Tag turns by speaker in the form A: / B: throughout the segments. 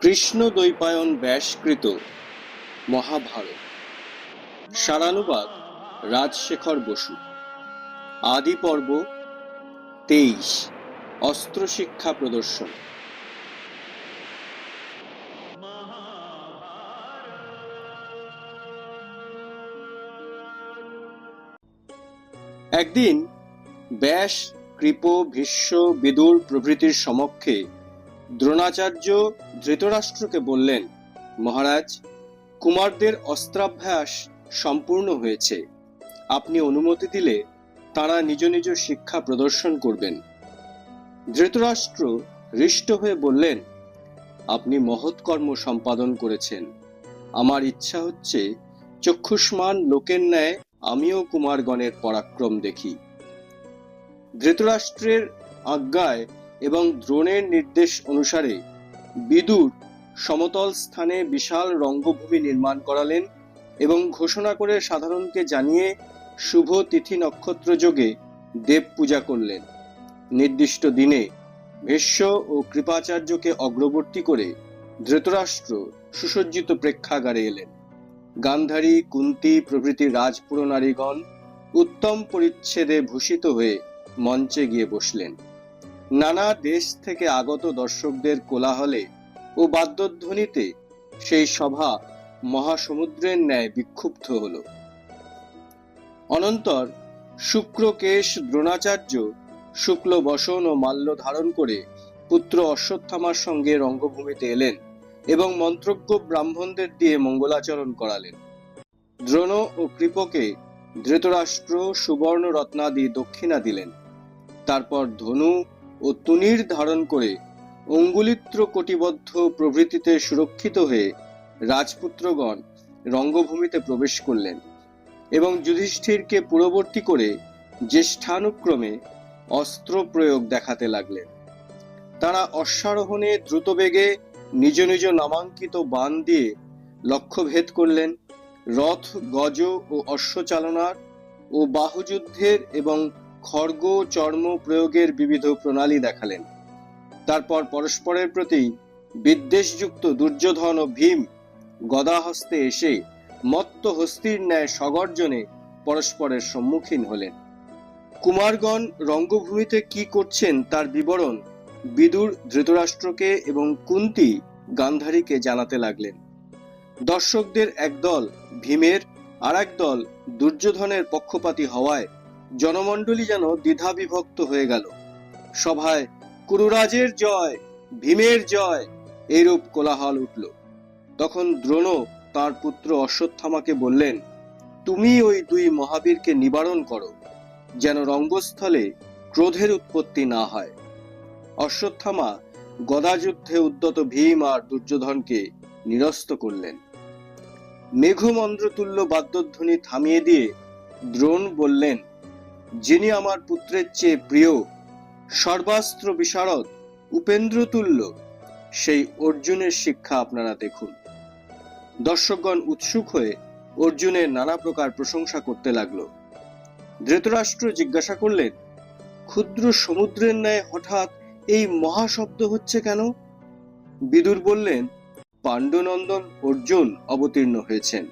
A: কৃষ্ণ দ্বৈপায়ন ব্যাসকৃত মহাভারত। সারানুবাদ রাজশেখর বসু। আদি পর্ব তেইশ অস্ত্র শিক্ষা প্রদর্শন। একদিন ব্যাস, কৃপ, ভীষ্ম, বিদুর প্রভৃতির সমক্ষে দ্রোণাচার্য ধৃতরাষ্ট্রকে বললেন, মহারাজ, কুমারদের অস্ত্রাভ্যাস সম্পূর্ণ হয়েছে। আপনি অনুমতি দিলে তারা নিজ নিজ শিক্ষা প্রদর্শন করবেন। ধৃতরাষ্ট্র হৃষ্ট হয়ে বললেন, আপনি মহৎ কর্ম সম্পাদন করেছেন। আমার ইচ্ছা হচ্ছে চক্ষুষ্মান লোকের ন্যায় আমিও কুমারগণের পরাক্রম দেখি। ধৃতরাষ্ট্রের আজ্ঞায় এবং দ্রোণের নির্দেশ অনুসারে বিদুর সমতল স্থানে বিশাল রঙ্গভূমি নির্মাণ করালেন এবং ঘোষণা করে সাধারণকে জানিয়ে শুভ তিথি নক্ষত্র যোগে দেব পূজা করলেন। নির্দিষ্ট দিনে ভেষ্য ও কৃপাচার্যকে অগ্রবর্তী করে ধৃতরাষ্ট্র সুসজ্জিত প্রেক্ষাগারে এলেন। গান্ধারী, কুন্তি প্রভৃতি রাজপুরনারীগণ উত্তম পরিচ্ছেদে ভূষিত হয়ে মঞ্চে গিয়ে বসলেন। নানা দেশ থেকে আগত দর্শকদের কোলাহলে ও বাদ্যধ্বনিতে সেই সভা মহাসমুদ্রের ন্যায় বিক্ষুব্ধ হল। অনন্তর শুক্রকেশ দ্রোণাচার্য শুক্ল বসন ও মাল্য ধারণ করে পুত্র অশ্বত্থামার সঙ্গে রঙ্গভূমিতে এলেন এবং মন্ত্রজ্ঞ ব্রাহ্মণদের দিয়ে মঙ্গলাচরণ করালেন। দ্রোণ ও কৃপকে ধৃতরাষ্ট্র সুবর্ণ রত্নাদি দক্ষিণা দিলেন। তারপর ধনু ও তুনির ধারণ করে অঙ্গুলিত্র কোটিবদ্ধ প্রভৃতিতে সুরক্ষিত হয়ে রাজপুত্রগণ রঙ্গভূমিতে প্রবেশ করলেন এবং যুধিষ্ঠিরকে পূর্ববর্তী করে জ্যেষ্ঠানুক্রমে অস্ত্র প্রয়োগ দেখাতে লাগলেন। তারা অশ্বারোহণে দ্রুতবেগে নিজ নিজ নামাঙ্কিত বান দিয়ে লক্ষ্যভেদ করলেন। রথ, গজ ও অশ্বচালনার ও বাহুযুদ্ধের এবং খড়গ চর্ম প্রয়োগের বিবিধ প্রণালী দেখালেন। তারপর পরস্পরের প্রতি বিদ্বেষযুক্ত দুর্যোধন ও ভীম গদা হস্তে এসে মত্ত হস্তির ন্যায় সগর্জনে পরস্পরের সম্মুখীন হলেন। কুমারগণ রঙ্গভূমিতে কি করছেন তার বিবরণ বিদুর ধৃতরাষ্ট্রকে এবং কুন্তি গান্ধারীকে জানাতে লাগলেন। দর্শকদের একদল ভীমের আর দল দুর্যোধনের পক্ষপাতী হওয়ায় জনমণ্ডলী যেন দ্বিধা বিভক্ত হয়ে গেল। সভায় কুরুরাজের জয়, ভীমের জয় এইরূপ কোলাহল উঠল। তখন দ্রোণ তার পুত্র অশ্বত্থামাকে বললেন, তুমি ওই দুই মহাবীরকে নিবারণ করো, যেন রঙ্গস্থলে ক্রোধের উৎপত্তি না হয়। অশ্বত্থামা গদাযুদ্ধে উদ্যত ভীম আর দুর্যোধনকে নিরস্ত করলেন। মেঘমন্দ্রতুল্য বাদ্যধ্বনি থামিয়ে দিয়ে দ্রোণ বললেন যিনি আমার পুত্রের চেয়ে প্রিয়, সর্বাস্ত্র বিশারদ উপেন্দ্রতুল্য সেই অর্জুনের শিক্ষা আপনারা দেখুন। দর্শকগণ উৎসুক হয়ে অর্জুনের নানা প্রকার প্রশংসা করতে লাগল। ধৃতরাষ্ট্র জিজ্ঞাসা করলেন, ক্ষুদ্র সমুদ্রের ন্যায় হঠাৎ এই মহাশব্দ হচ্ছে কেন? বিদুর বললেন, পাণ্ডুনন্দন অর্জুন অবতীর্ণ হয়েছেন।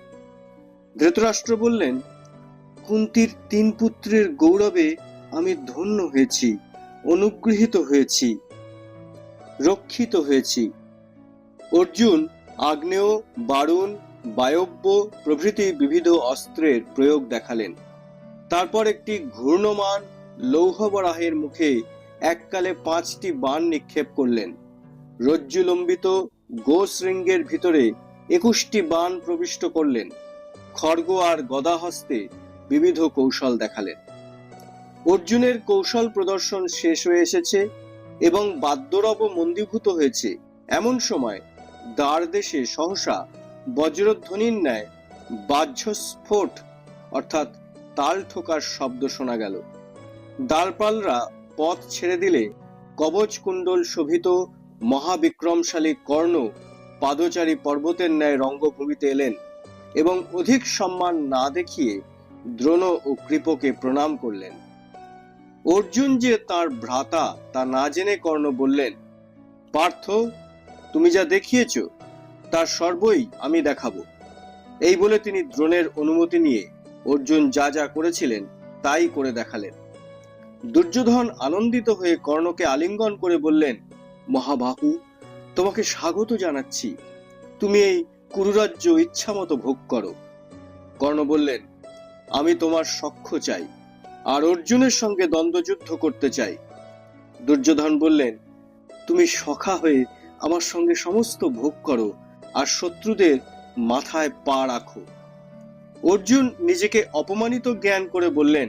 A: ধৃতরাষ্ট্র বললেন কুন্তির তিন পুত্রের গৌরবে আমি ধন্য হয়েছি, অনুগৃহীত হয়েছি, রক্ষিত হয়েছি। অর্জুন, আগ্নেয়, বারুণ, বায়ব্য প্রভৃতি বিবিধ অস্ত্রের প্রয়োগ দেখালেন। তারপর একটি ঘূর্ণমান লৌহবরাহের মুখে এককালে পাঁচটি বাণ নিক্ষেপ করলেন। রজ্জুলম্বিত গোশৃঙ্গের ভিতরে একুশটি বাণ প্রবিষ্ট করলেন। খড়গ আর গদা হস্তে বিবিধ কৌশল দেখালেন। অর্জুনের কৌশল প্রদর্শন শেষ হয়ে এসেছে এবং বাদ্যরব মন্দীভূত হয়েছে। এমন সময় দ্বার দেশে সহসা বজ্রধ্বনির ন্যায় বাহ্যস্ফোট, অর্থাৎ তাল ঠোকার শব্দ শোনা গেল। দ্বারপালরা পথ ছেড়ে দিলে কবচ কুণ্ডল শোভিত মহাবিক্রমশালী কর্ণ পাদচারী পর্বতের ন্যায় রঙ্গভূমিতে এলেন এবং অধিক সম্মান না দেখিয়ে দ্রোণ ও কৃপকে প্রণাম করলেন। অর্জুন যে তার ভ্রাতা তা না জেনে কর্ণ বললেন, পার্থ, তুমি যা দেখিয়েছ, তার সর্বই আমি দেখাবো। এই বলে তিনি দ্রোণের অনুমতি নিয়ে অর্জুন যা যা করেছিলেন তাই করে দেখালেন। দুর্যোধন আনন্দিত হয়ে কর্ণকে আলিঙ্গন করে বললেন, মহাবাহু, তোমাকে স্বাগত জানাচ্ছি। তুমি এই কুরুরাজ্য ইচ্ছামতো ভোগ করো। কর্ণ বললেন আমি তোমার সখ্য চাই, আর অর্জুনের সঙ্গে দ্বন্দ্বযুদ্ধ করতে চাই। দুর্যোধন বললেন, তুমি সখা হয়ে আমার সঙ্গে সমস্ত ভোগ করো, আর শত্রুদের মাথায় পা রাখো। অর্জুন নিজেকে অপমানিত জ্ঞান করে বললেন,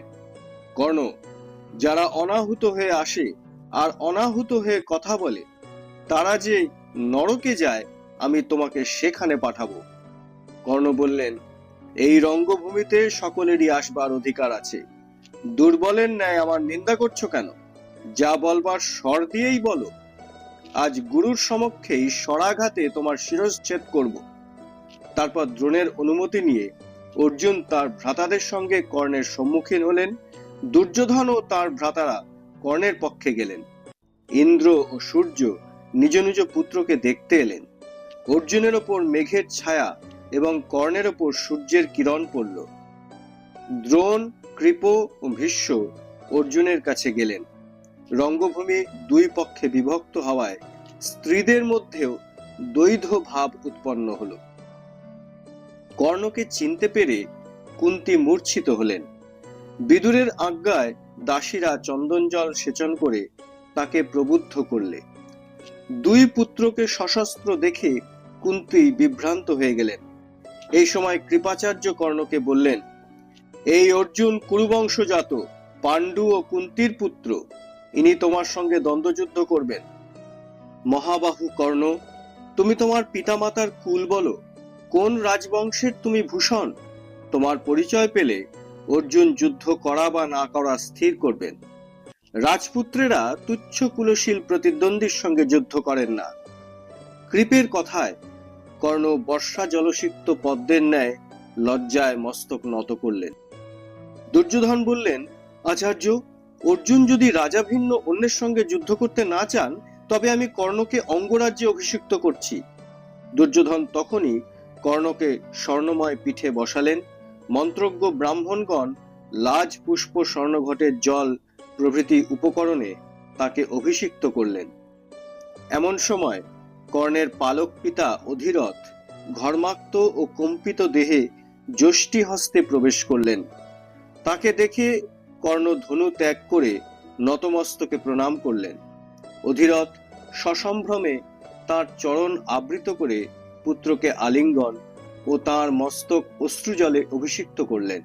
A: কর্ণ, যারা অনাহুত হয়ে আসে আর অনাহুত হয়ে কথা বলে, তারা যে নরকে যায়, আমি তোমাকে সেখানে পাঠাবো। কর্ণ বললেন এই রঙ্গভূমিতে সকলেরই আসবার অধিকার আছে। দুর্বলের ন্যায় আমার নিন্দা করছ কেন? যা বলবার স্বর দিয়েই বলো। আজ গুরুর সমক্ষেই স্বরাঘাতে তোমার শিরশ্ছেদ করব। তারপর দ্রোণের অনুমতি নিয়ে অর্জুন তার ভ্রাতাদের সঙ্গে কর্ণের সম্মুখীন হলেন। দুর্যোধন ও তার ভ্রাতারা কর্ণের পক্ষে গেলেন। ইন্দ্র ও সূর্য নিজ নিজ পুত্রকে দেখতে এলেন। অর্জুনের ওপর মেঘের ছায়া এবং কর্ণের ওপর সূর্যের কিরণ পড়ল। দ্রোণ, কৃপ ও ভীষ্ম অর্জুনের কাছে গেলেন। রঙ্গভূমি দুই পক্ষে বিভক্ত হওয়ায় স্ত্রীদের মধ্যেও দ্বৈধ ভাব উৎপন্ন হল। কর্ণকে চিনতে পেরে কুন্তি মূর্ছিত হলেন। বিদুরের আজ্ঞায় দাসীরা চন্দন জল সেচন করে তাকে প্রবুদ্ধ করলে। দুই পুত্রকে সশস্ত্র দেখে কুন্তি বিভ্রান্ত হয়ে গেলেন। এই সময় কৃপাচার্য কর্ণকে বললেন, এই অর্জুন কুরুবংশজাত, পাণ্ডু ও কুন্তির পুত্র, ইনি তোমার সঙ্গে দ্বন্দ্বযুদ্ধ করবেন। মহাবাহু কর্ণ, তুমি তোমার পিতামাতার কুল বলো, কোন রাজবংশের তুমি ভূষণ? তোমার পরিচয় পেলে অর্জুন যুদ্ধ করা বা না করা স্থির করবেন। রাজপুত্রেরা তুচ্ছ কুলশীল প্রতিদ্বন্দ্বীর সঙ্গে যুদ্ধ করেন না। কৃপের কথায় কর্ণ বর্ষা জলসিক্ত পদ্মের ন্যায় লজ্জায় মস্তক নত করলেন। দুর্যোধন বললেন, আচার্য, অর্জুন যদি রাজা ভিন্ন অন্যের সঙ্গে যুদ্ধ করতে না চান, তবে আমি কর্ণকে অঙ্গরাজ্যে অভিষিক্ত করছি। দুর্যোধন তখনই কর্ণকে স্বর্ণময় পিঠে বসালেন। মন্ত্রজ্ঞ ব্রাহ্মণগণ লাজ পুষ্প স্বর্ণঘটের জল প্রভৃতি উপকরণে তাকে অভিষিক্ত করলেন। এমন সময় কর্ণের পালক পিতা অধিরথ ঘর্মাক্ত ও কম্পিত দেহে যষ্টি হস্তে প্রবেশ করলেন। তাকে দেখে কর্ণ ধনু ত্যাগ করে নতমস্তকে প্রণাম করলেন। অধিরথ সসম্ভ্রমে তার চরণ আবৃত করে পুত্রকে আলিঙ্গন ও তার মস্তক অশ্রুজলে অভিষিক্ত করলেন।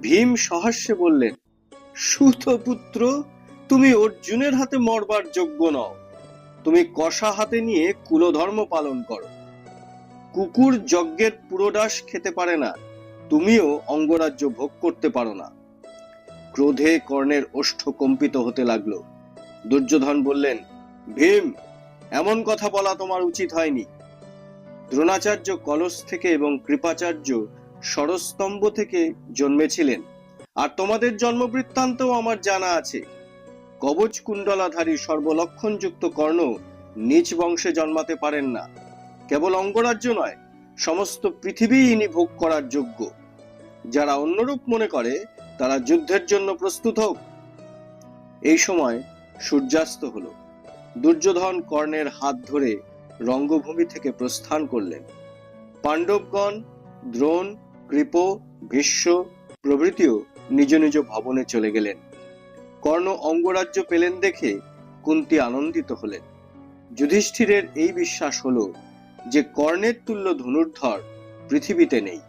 A: ভীম সহাস্যে বললেন সুত পুত্র তুমি অর্জুনের হাতে মরবার যোগ্য নও। তুমি কষা হাতে নিয়ে কুলধর্ম পালন করো। কুকুর যজ্ঞের পুরোডাস খেতে পারে না, তুমিও অঙ্গরাজ্য ভোগ করতে পারো না। ক্রোধে কর্ণের ওষ্ঠ কম্পিত হতে লাগল। দুর্যোধন বললেন, ভীম, এমন কথা বলা তোমার উচিত হয়নি। দ্রোণাচার্য কলস থেকে এবং কৃপাচার্য সরস্তম্ভ থেকে জন্মেছিলেন, আর তোমাদের জন্ম বৃত্তান্তও আমার জানা আছে। কবচ কুণ্ডলাধারী সর্বলক্ষণযুক্ত কর্ণ নিজ বংশে জন্মাতে পারেন না। কেবল অঙ্গরাজ্য নয়, সমস্ত পৃথিবী ইনি ভোগ করার যোগ্য। যারা অন্যরূপ মনে করে, তারা যুদ্ধের জন্য প্রস্তুত হোক। এই সময় সূর্যাস্ত হলো। দুর্যোধন কর্ণের হাত ধরে রঙ্গভূমি থেকে প্রস্থান করলেন। পাণ্ডবগণ, দ্রোণ, কৃপ, ভীষ্ম প্রভৃতিও নিজ নিজ ভবনে চলে গেলেন। কর্ণ অঙ্গরাজ্য পেলেন দেখে কুন্তি আনন্দিত হলেন। যুধিষ্ঠিরের এই বিশ্বাস হলো যে কর্ণের তুল্য ধনুর্ধর পৃথিবীতে নেই।